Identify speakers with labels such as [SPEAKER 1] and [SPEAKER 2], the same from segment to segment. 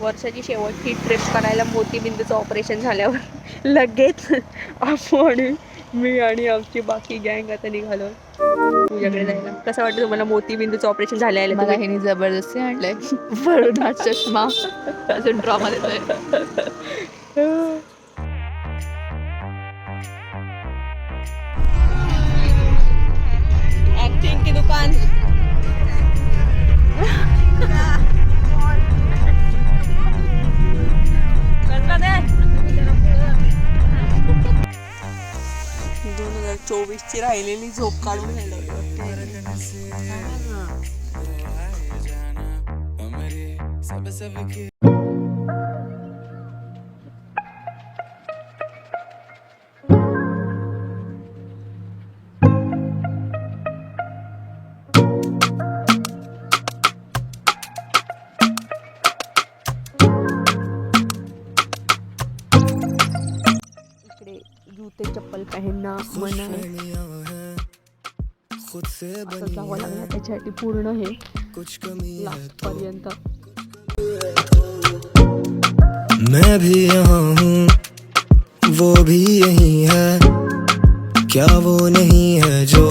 [SPEAKER 1] वर्षाची शेवटची ट्रिप करायला मोतीबिंदूचं ऑपरेशन झाल्यावर लगेच आपण मी आणि आमची बाकी गँग आता निघालो. तुझ्याकडे जायला. कसं वाटतं तुम्हाला मोतीबिंदूचं ऑपरेशन झालं
[SPEAKER 2] मला ह्यानी जबरदस्ती आणलंय. वरून हा चष्मा. अजून ड्रामा देतोय.
[SPEAKER 1] ऍक्टिंग की दुकान. दोन हजार चोवीस ची राहिलेली झोप काढून जुते चप्पल पहनना मना. असं जावं लागलं त्याच्यासाठी पूर्ण हे.
[SPEAKER 3] मैं भी यहाँ हूँ वो भी यही है। क्या वो नहीं है जो?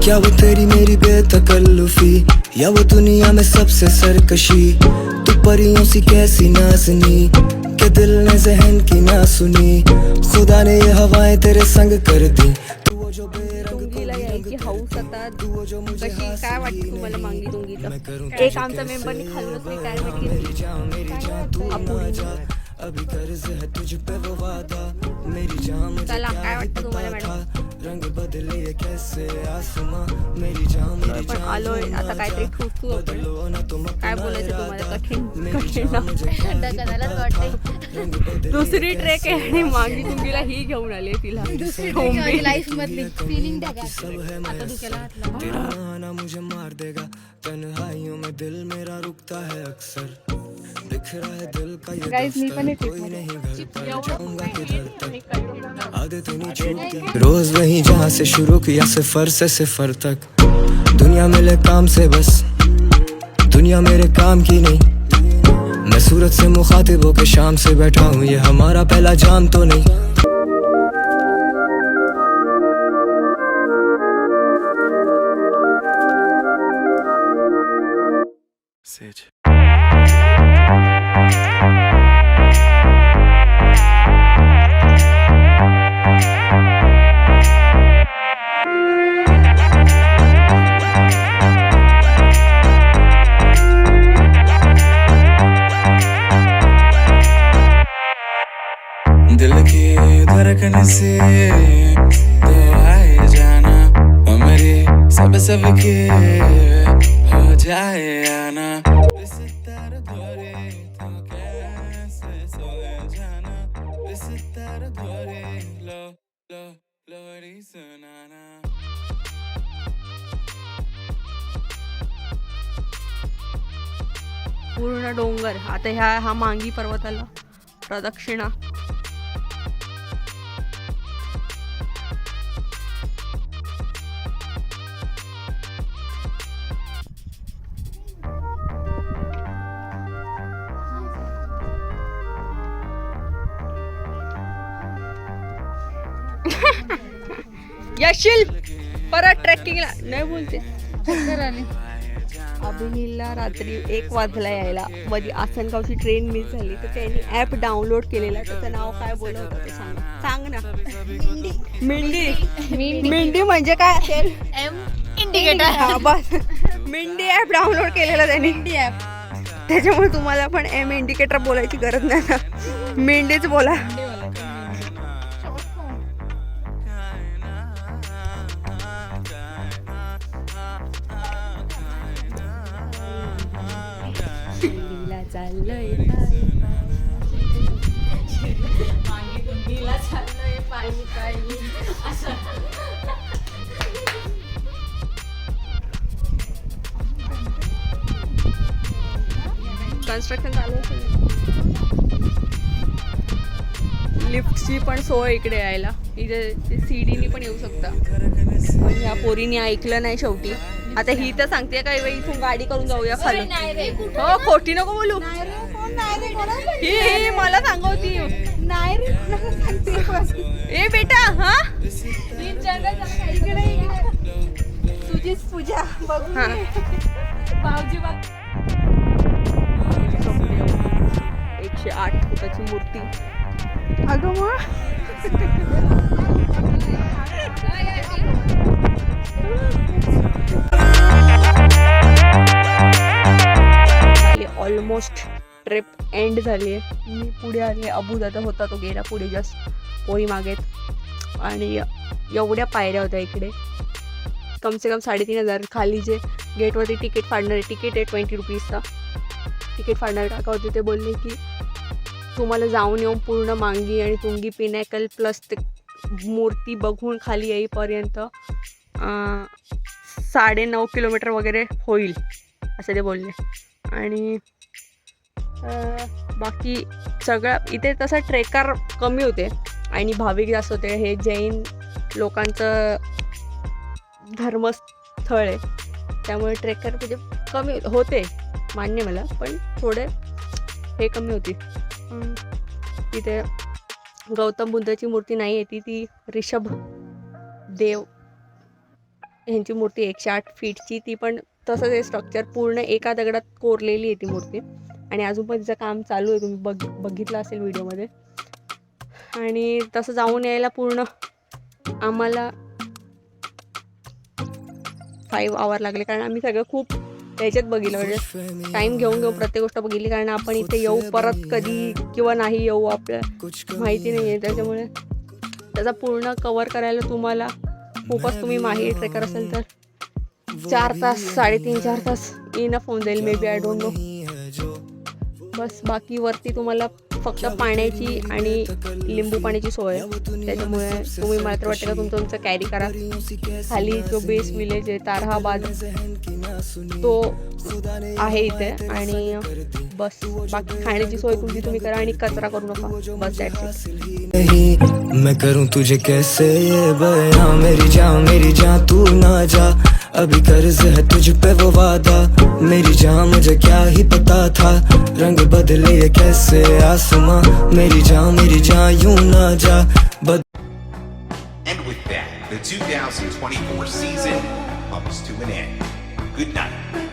[SPEAKER 3] क्या वो तेरी मेरी बेतकल्लुफी? या वो दुनिया में सबसे सरकशी? तू परियों सी कैसी नाजनी? दिल ने जहन की ना सुनी। खुदा ने ये हवाएं तेरे संग कर दी।
[SPEAKER 1] हाऊस आता कशी काय वाटते तुम्हाला मांगी तुंगीचं एक आमचा मेंबरनी काय माहिती अपुरी
[SPEAKER 3] अभी कर्ज है तुझ पे वो वादा। मेरी जान मुझे
[SPEAKER 1] काय तुम्हाला
[SPEAKER 3] पता था। रंग बदले कैसे आसमां। मेरी जान मेरी
[SPEAKER 1] पण आलोय आता काहीतरी ठुठू आपण काय बोलायचं तुम्हाला? कठीण कठीण.
[SPEAKER 2] ढकलायलाच वाटते
[SPEAKER 1] दुसरी ट्रेक आहे. आणि मांगी तुंगीला ही घेऊन आली तिला. टोंबी.
[SPEAKER 2] लाईफ मधली फिलिंग द्या
[SPEAKER 3] है
[SPEAKER 2] आता डोक्याला हात.
[SPEAKER 3] तेरा आना मुझे मार देगा। तन्हाइयों में दिल मेरा रुकता है अक्सर। बिखरा है दिल का ये दफ्तर। रोज वही जहाँ से शुरू किया सिफर से सिफर तक। दुनिया मिले काम से बस दुनिया मेरे काम की नहीं। मैं सूरत से मुखातिब होके शाम से बैठा हूँ ये हमारा पहला जाम तो नहीं। के धड़कन से तो आए जाना ओ सब सब के हो जाए आना। इस तर धोरे तो कैसे सोए जाना इस तर धोरे लो लो लोरी सुनाना।
[SPEAKER 1] पूर्ण डोंगर आता ह्या हा मांगी पर्वताला प्रदक्षिणा. यशील परत ट्रेकिंगला नाही बोलते. अभिनीलला रात्री एक वाजला यायला. मध्ये आसनगावची ट्रेन मिस झाली. तर त्यांनी ॲप डाउनलोड केलेला. त्याचं नाव काय बोलत होतं ते सांग. सांग ना. मेंढी मेंढी म्हणजे काय
[SPEAKER 2] एम इंडिकेटर.
[SPEAKER 1] हा, बस. मेंढी ॲप डाउनलोड केलेला त्यांनी. त्याच्यामुळे तुम्हाला पण एम इंडिकेटर बोलायची गरज नाही ना. मेंढीच बोला. चाललंय कन्स्ट्रक्शन चालू असेल. लिफ्टची पण सोय इकडे यायला. इथे सीडीनी पण येऊ शकता. पण ह्या पोरीने ऐकलं नाही शेवटी. आता ही तर सांगते का बाई, इथून गाडी करून जाऊया खाली. हो खोटी नको बोलू. ही ही मला सांगवती. ए बेटा हा?
[SPEAKER 2] तुझीच पूजा बघू भाऊजी बघ.
[SPEAKER 1] एकशे आठ फुटाची मूर्ती.
[SPEAKER 2] अगं मग?
[SPEAKER 1] ऑलमोस्ट ट्रिप एंड झाली आहे. मी पुढे आले अबू दादा होता तो गेला पुढे जस्ट पोळी मागेत आणि एवढ्या पायऱ्या होत्या इकडे. कमसे कम साडेतीन हजार खाली जे गेटवरती तिकीट फाडणारे तिकीट आहे ट्वेंटी रुपीजचा तिकीट फाडणारे काका होते ते बोलले की तुम्हाला जाऊन येऊन पूर्ण मांगी आणि तुंगी पिनॅकल प्लस ते मूर्ती बघून खाली येईपर्यंत साडे नऊ किलोमीटर वगैरे होईल असं ते बोलले. आणि बाकी सगळं इथे तसं ट्रेकर कमी होते आणि भाविक जास्त होते. हे जैन लोकांचं धर्मस्थळ आहे. त्यामुळे ट्रेकर म्हणजे कमी होते मान्य मला पण थोडे हे कमी होती. तिथे गौतम बुद्धाची मूर्ती नाही आहे ती ती रिषभ देव ह्यांची मूर्ती एकशे आठ फीटची ती पण तसंच हे स्ट्रक्चर पूर्ण एका दगडात कोरलेली आहे ती मूर्ती. आणि अजून पण तिचं काम चालू आहे तुम्ही बघ बघितलं असेल व्हिडिओमध्ये. आणि तसं जाऊन यायला पूर्ण आम्हाला फाईव्ह आवर लागले कारण आम्ही सगळं खूप त्याच्यात बघितलं म्हणजे टाईम घेऊन घेऊन प्रत्येक गोष्ट बघितली कारण आपण इथे येऊ परत कधी किंवा नाही येऊ आपल्या माहिती नाही आहे त्याच्यामुळे त्याचा पूर्ण कवर करायला तुम्हाला खूपच तुम्ही माहिती ट्रेकर असेल तर. चार तास साडेतीन चार तास इनफ होऊन जाईल may B I don't know बस बाकी वरती तुम्हाला फक्त पाण्याची आणि लिंबू पाण्याची सोय. त्याच्यामुळे तुम्ही मला तर वाटतं का तुमचं तुमचं कॅरी करा. खाली जो बेस विलेज आहे तारहाबाद तो आहे इथे. आणि बस बाकी खाण्याची सोय तुमची तुम्ही करा आणि कचरा करू नका. बस दॅट्स
[SPEAKER 3] मैं करूं तुझे कैसे ये बयां? मेरी जा मेरी जा तू ना जा। अभी कर्ज है तुझ पे वो वादा मेरी जहाँ मुझे क्या ही पता था रंग बदले कैसे आसमां मेरी जहाँ मेरी जहाँ यूँ ना जा बद
[SPEAKER 4] And with that, the 2024 season comes to an end. Good night.